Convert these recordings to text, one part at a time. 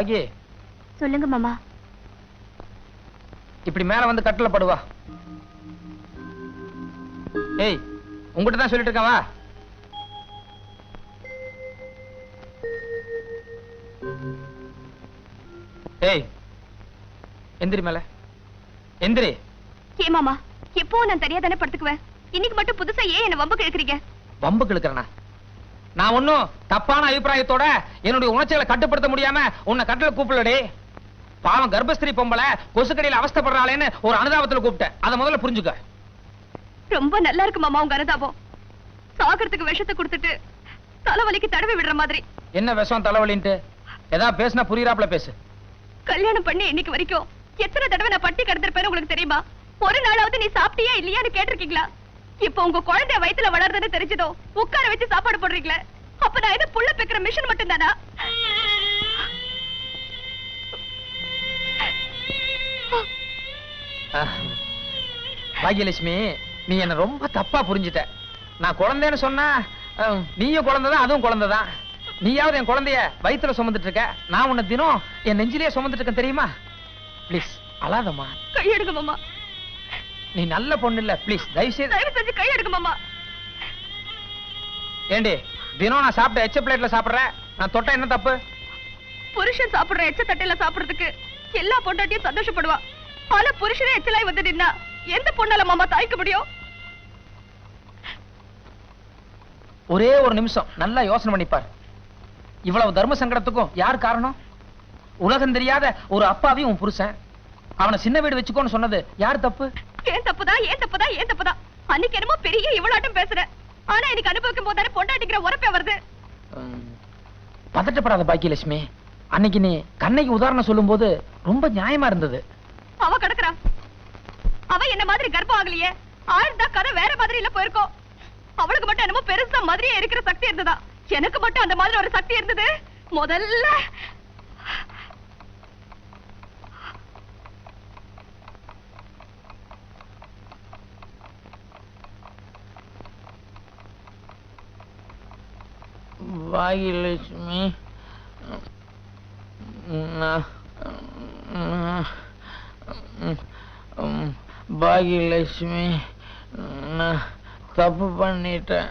பாக்கி சொல்லுங்க மாமா. இப்படி மேல வந்து கட்டில படுவா ஏய் உங்ககிட்ட தான் சொல்லிட்டு இருக்கேன் வா. ஏய் எந்திரி மேல. எந்திரி. ஏ மாமா எப்போ நான் தனியா தானே படுத்துக்குவேன்? இன்னைக்கு மட்டும் புதுசா ஏன் என்ன வம்பு கேக்குறீங்க வம்புக்கு இழுக்கிறனா நான் ஒன்னும் தப்பான அபிப்பிராயத்தோட என்னுடைய உணர்ச்சிகளை கட்டுப்படுத்த முடியாம உன்னை கட்டில கூப்பிடலடி. பாவம் கர்ப்பஸ்திரி பொம்பளை கொசுக்கடியில அவஸ்தைப்படுறாளேன்னு ஒரு அனுதாபத்துல கூப்பிட்டேன். அதை முதல்ல புரிஞ்சுக்க. ரொம்ப நல்லா இருக்கு மாமா உங்க அனுதாபம். சாகறதுக்கு விஷத்தை கொடுத்துட்டு தலைவலிக்கு தடவி விடுற மாதிரி. என்ன விஷம் தலைவலின்ட்டு? ஏதாவது பேசினா புரியுறாப்புல பேசு. கல்யாணம் பண்ணி இன்னைக்கு வரைக்கும் எத்தனை தடவை நான் பட்டி கிடந்திருப்பேன்னு உங்களுக்கு தெரியுமா? ஒரு நாளாவது நீ சாப்பிட்டியா இல்லையான்னு கேட்டிருக்கீங்களா? இப்போ உங்க குழந்தை வயித்துல வளருதுன்னு தெரிஞ்சதோ? உட்கார வச்சு சாப்பாடு போடுறீங்களே? அப்ப நான் எது புள்ள பெக்கிற மிஷின் மட்டும் தானா. பாக்யலட்சுமி நீ என்ன ரொம்ப தப்பா புரிஞ்சுட்ட. நான் குழந்தைன்னு சொன்னா நீயும் குழந்தைதான் அதுவும் குழந்தைதான். நீயாவது என் குழந்தைய வயித்துல சுமந்துட்டு இருக்க. நான் உன்னை தினம் என் நெஞ்சிலேயே சுமந்துட்டு இருக்கேன் தெரியுமா? ப்ளீஸ் அழாதம்மா. கையெடுங்க மாமா. நீ நல்ல பொண்ணு இல்ல ப்ளீஸ் தயவு செய்து தயவு செஞ்சு கையெடுங்க மாமா. ஏண்டி தினம் நான் சாப்பிட்ட எச்ச பிளேட்ல சாப்பிடுறேன் நான் தொட்ட என்ன தப்பு? புருஷன் சாப்பிடுற எச்ச தட்டையில சாப்பிடுறதுக்கு எல்லா பொண்டாட்டியும் சந்தோஷப்படுவா. ஆனா புருஷனே எச்சலாய் வந்து நின்னா எந்த பொண்ணால மாமா தாய்க்க முடியும்? ஒரே ஒரு நிமிஷம் நல்லா யோசனை பண்ணிப்பார். இவ்வளவு தர்ம சங்கடத்துக்கும் யார் காரணம்? உலகம் தெரியாத ஒரு அப்பாவையும் புருஷன். அவனை சின்ன வீடு வச்சுக்கோன்னு சொன்னது யார் தப்பு? ஏன் தப்புதான் ஏன் தப்புதான் ஏன் தப்புதான் அன்னைக்கு என்னமோ பெரிய இவ்வளாட்டம் பேசுற. ஆனா எனக்கு அனுபவிக்கும் போதானே பொண்டாட்டிக்கிற உரப்பே வருது. பதட்டப்படாத பாக்கியலட்சுமி. அன்னைக்கு நீ கண்ணைக்கு உதாரணம் சொல்லும்போது ரொம்ப நியாயமா இருந்தது. அவ கிடக்குறா. அவ என்ன மாதிரி கர்ப்பம் ஆகலையே. ஆழ்ந்தா கதை வேற மாதிரி இல்ல போயிருக்கோம். அவளுக்கு மட்டும் என்னமோ பெருசா மாதிரியே இருக்கிற சக்தி இருந்ததா? எனக்கு மட்டும் அந்த மாதிரி ஒரு சக்தி இருந்தது? முதல்ல பாகியலட்சுமி நான் பாகியலட்சுமி நான் தப்பு பண்ணிட்டேன்.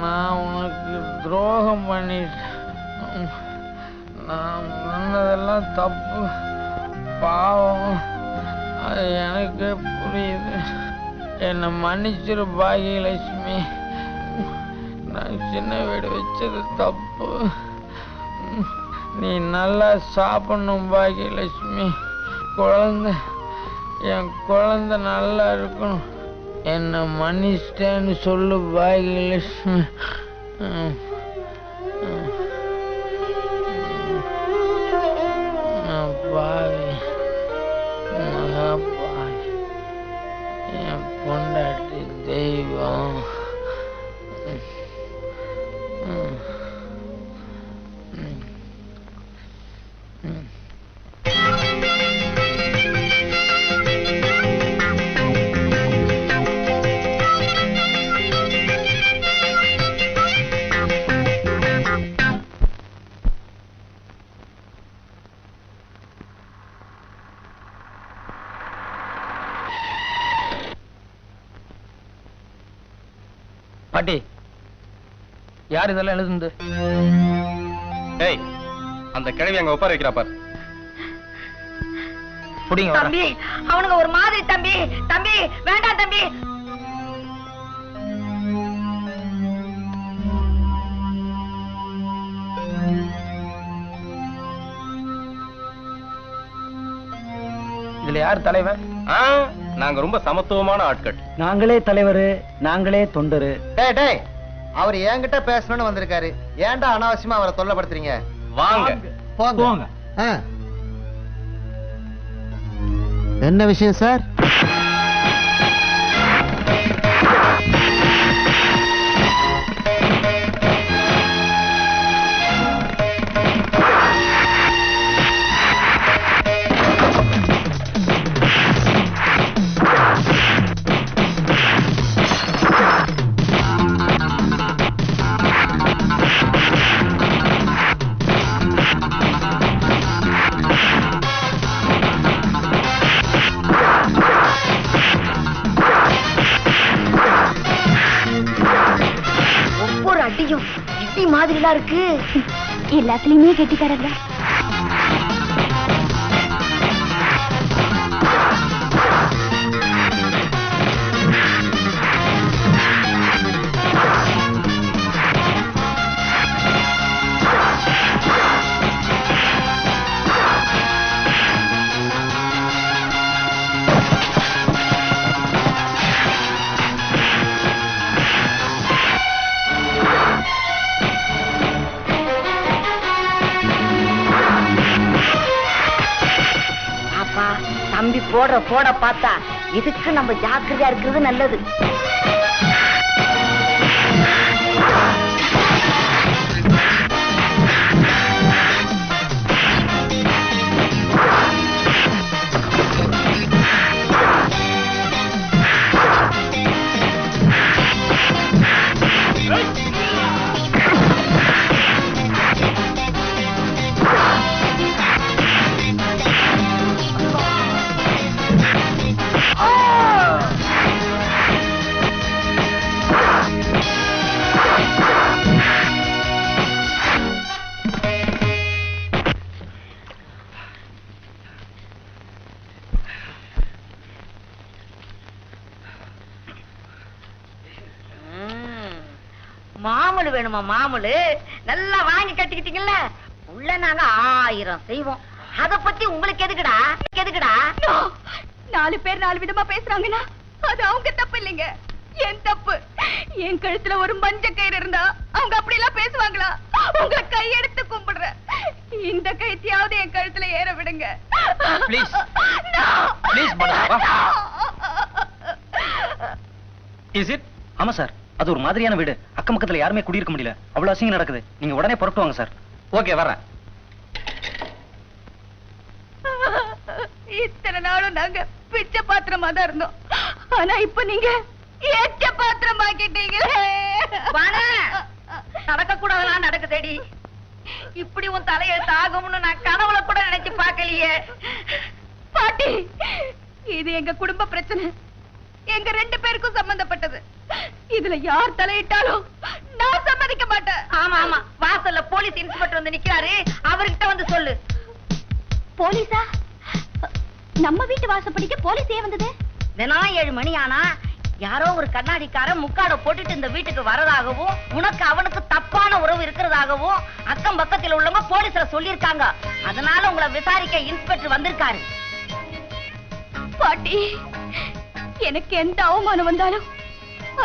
நான் உனக்கு துரோகம் பண்ணிட்டேன். நான் பண்ணதெல்லாம் தப்பு. பாவம். அது எனக்கு புரியுது. என்னை மன்னிச்சிரு பாகியலட்சுமி நான் சின்ன வீடு வச்சது தப்பு. நீ நல்லா சாப்பிடணும் பாக்கியலட்சுமி. குழந்தை என் குழந்தை நல்லா இருக்கணும். என்னை மன்னிச்சிட்டேன்னு சொல்லு பாக்கியலட்சுமி. பாவி. யார் இதெல்லாம் எழுதுந்து ஏய் அந்த கிழவி அங்க உட்கார வைக்கிறா பாரு. புடிங்க. தம்பி அவனுங்க ஒரு மாதிரி தம்பி தம்பி வேண்டாம் தம்பி. இதுல யார் தலைவர்? ஆ, நாங்க ரொம்ப சமத்துவமான ஆட்கள். நாங்களே தலைவர் நாங்களே தொண்டரு. டேய் டேய் அவர் என்கிட்ட பேசணும்னு வந்திருக்காரு. ஏன்டா அனாவசியமா அவரை தொல்லப்படுத்துறீங்க? வாங்க. போங்க. என்ன விஷயம் சார்? நல்லா இருக்கு. எல்லாத்துலயுமே கெட்டிக்காரங்க. போடுற போட பார்த்தா இதுக்கு நம்ம ஜாக்கிரதையா இருக்கிறது நல்லது. மாமூலு வேணுமா மாமூலு நல்லா வாங்கி கட்டிக்கிட்டீங்கல்ல? உள்ள நாங்க ஆயிரம் செய்வோம். அத பத்தி உங்களுக்கு எதுக்குடா? எதுக்குடா? No! நாலு பேர் நாலு விதமா பேசுறாங்கன்னா அது அவங்க தப்பு இல்லைங்க. என் தப்பு. என் கழுத்துல ஒரு மஞ்ச கயிறு இருந்தா அவங்க அப்படி எல்லாம் பேசுவாங்களா? உங்களை கையெடுத்து கும்பிடுறேன். இந்த கைத்தியாவது என் கழுத்துல ஏற விடுங்க. Please. No! Please, madam, வா. இஸ் இட் ஆமா சார் அது ஒரு மாதிரியான வீடு. அக்கம் பக்கத்துல யாருமே குடியிருக்க முடியல. அவ்வளவு அசிங்கம் நடக்குது. நீங்க உடனே புறப்பட்டு வாங்க சார். ஓகே வர்றேன் இத்தனை நாளும் நாங்க பிச்சை பாத்திரமா தான் இருந்தோம். ஆனா இப்ப நீங்க ஏச்ச பாத்திரம் ஆக்கிட்டீங்களே நடக்க கூடாதெல்லாம் நடக்குதேடி. இப்படி உன் தலையெழுத்து ஆகும்னு நான் கனவுல கூட நினைச்சு பார்க்கலையே. பாட்டி இது எங்க குடும்ப பிரச்சனை. எங்க ரெண்டு பேருக்கும் சம்பந்தப்பட்டது. இதுல யார் தலையிட்டாலும் நான் சம்மதிக்க மாட்டேன். ஆமா ஆமா. வாசல்ல போலீஸ் இன்ஸ்பெக்டர் வந்து நிக்கிறாரு. அவர்கிட்ட வந்து சொல்லு. போலீஸா? நம்ம வீட்டு வாசப்படிக்கு போலீஸ் ஏன் வந்தது? தினம் ஏழு மணி ஆனா யாரோ ஒரு கண்ணாடிக்காரன் முக்காட போட்டுட்டு இந்த வீட்டுக்கு வரதாகவும் உனக்கு அவனுக்கு தப்பான உறவு இருக்கிறதாகவும் அக்கம் பக்கத்துல உள்ளவங்க போலீஸ்ல சொல்லிருக்காங்க அதனால உங்களை விசாரிக்க இன்ஸ்பெக்டர் வந்திருக்காரு. பாட்டி எனக்கு எந்த அவமானம் வந்தாலும்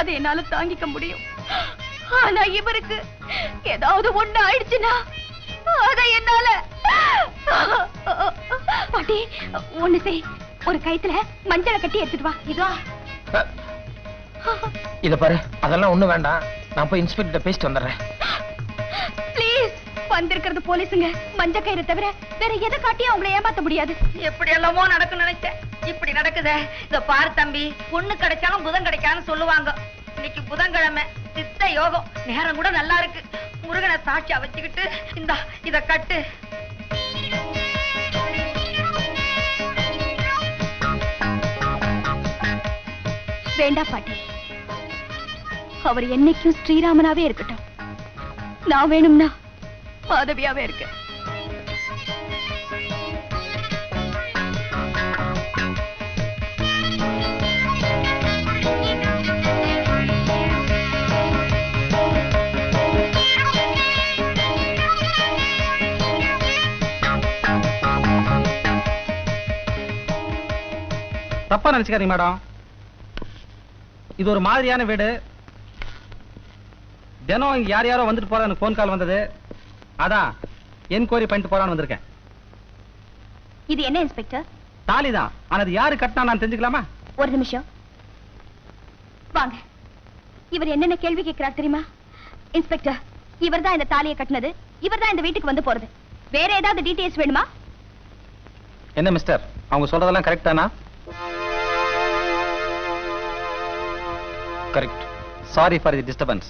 அதை என்னால தாங்கிக்க முடியும். ஆனா இவருக்கு ஏதாவது ஒண்ணு ஆயிடுச்சுன்னா அதை என்னால பாட்டி ஒண்ணு செய். ஒரு கைத்துல மஞ்சளை கட்டி எடுத்துட்டு வா. இதோ இத பாரு அதெல்லாம் ஒண்ணும் வேண்டாம். நான் போய் இன்ஸ்பெக்டர் பேசிட்டு வந்துடுறேன். வந்திருக்கிறது போலீஸுங்க. மஞ்ச கயிறு தவிர வேற எதை காட்டியும் அவங்கள ஏமாத்த முடியாது. எப்படி எல்லாமோ நடக்கும் நினைச்சேன். இப்படி நடக்குதே. இத பாரு தம்பி பொண்ணு கிடைச்சாலும் புதன் கிடைக்காதுன்னு சொல்லுவாங்க. இன்னைக்கு புதன்கிழமை சித்த யோகம். நேரம் கூட நல்லா இருக்கு. முருகனை சாட்சியா வச்சுக்கிட்டு இந்த இத கட்டு. வேண்டாம் பாட்டி. அவர் என்னைக்கும் ஸ்ரீராமனாவே இருக்கட்டும். நான் வேணும்னா மாதவியாவே இருக்கு. தப்பா நினைச்சுக்காதீங்க மேடம். இது ஒரு மாதிரியான வீடு. தினம் இங்க யார் யாரோ வந்துட்டு போற எனக்கு ஃபோன் கால் வந்தது. அதான் என்கொயரி பண்ணிட்டு போறான்னு வந்திருக்கேன். இது என்ன இன்ஸ்பெக்டர்? தாலி தான் ஆனா அது யாரு கட்டினா நான் தெரிஞ்சுக்கலாமா? ஒரு நிமிஷம். வாங்க. இவர் என்னென்ன கேள்வி கேட்கிறார் தெரியுமா? இன்ஸ்பெக்டர் இவர்தான் இந்த தாலியை கட்டினது. இவர்தான் இந்த வீட்டுக்கு வந்து போறது. வேற ஏதாவது டீடைல்ஸ் வேணுமா? என்ன மிஸ்டர்? அவங்க சொல்றதெல்லாம் கரெக்ட் தானா? Correct sorry for the disturbance